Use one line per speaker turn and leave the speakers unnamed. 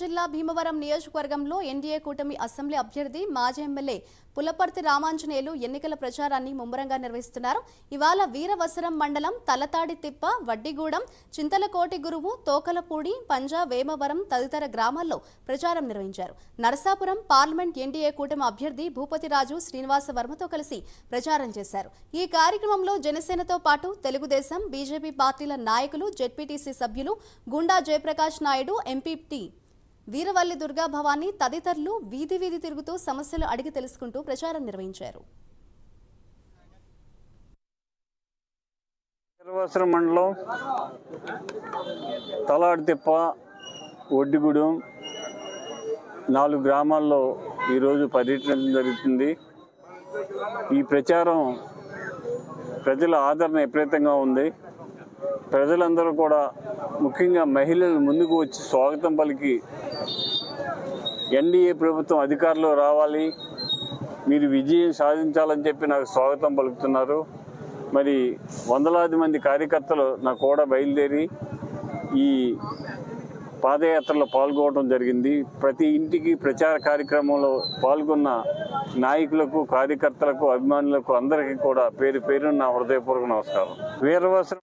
జిల్లా భీమవరం నియోజకవర్గంలో ఎన్డీఏ కూటమి అసెంబ్లీ అభ్యర్థి మాజీ ఎమ్మెల్యే పులపర్తి రామాంజనేయులు ఎన్నికల ప్రచారాన్ని ముమ్మరంగా నిర్వహిస్తున్నారు. ఇవాళ వీరవసరం మండలం తలతాడి తిప్ప వడ్డిగూడెం చింతలకోటి గురువు తోకలపూడి పంజా వేమవరం తదితర గ్రామాల్లో ప్రచారం నిర్వహించారు. నరసాపురం పార్లమెంట్ ఎన్డీఏ కూటమి అభ్యర్థి భూపతిరాజు శ్రీనివాస వర్మతో కలిసి ప్రచారం చేశారు. ఈ కార్యక్రమంలో జనసేనతో పాటు తెలుగుదేశం బీజేపీ పార్టీల నాయకులు జెడ్పీటీసీ సభ్యులు గుండా జయప్రకాష్ నాయుడు ఎంపీటీ వీరవల్లి దుర్గాభవాని తదితరులు వీధి వీధి తిరుగుతూ సమస్యలు అడిగి తెలుసుకుంటూ ప్రచారం నిర్వహించారు.
వీరవసరం మండలం తలాడితిప్ప ఒడ్డిగూడెం నాలుగు గ్రామాల్లో ఈరోజు పర్యటన జరుగుతుంది. ఈ ప్రచారం ప్రజల ఆదరణ విపరీతంగా ఉంది. ప్రజలందరూ కూడా ముఖ్యంగా మహిళలు ముందుకు వచ్చి స్వాగతం పలికి ఎన్డీఏ ప్రభుత్వం అధికారంలో రావాలి. మీరు విజయం సాధించాలని చెప్పి నాకు స్వాగతం పలుకుతున్నారు. మరి వందలాది మంది కార్యకర్తలు నా కూడా బయలుదేరి ఈ పాదయాత్రలో పాల్గొనడం జరిగింది. ప్రతి ఇంటికి ప్రచార కార్యక్రమంలో పాల్గొన్న నాయకులకు కార్యకర్తలకు అభిమానులకు అందరికీ కూడా పేరు పేరు నా హృదయపూర్వక నమస్కారం. వీరవసరం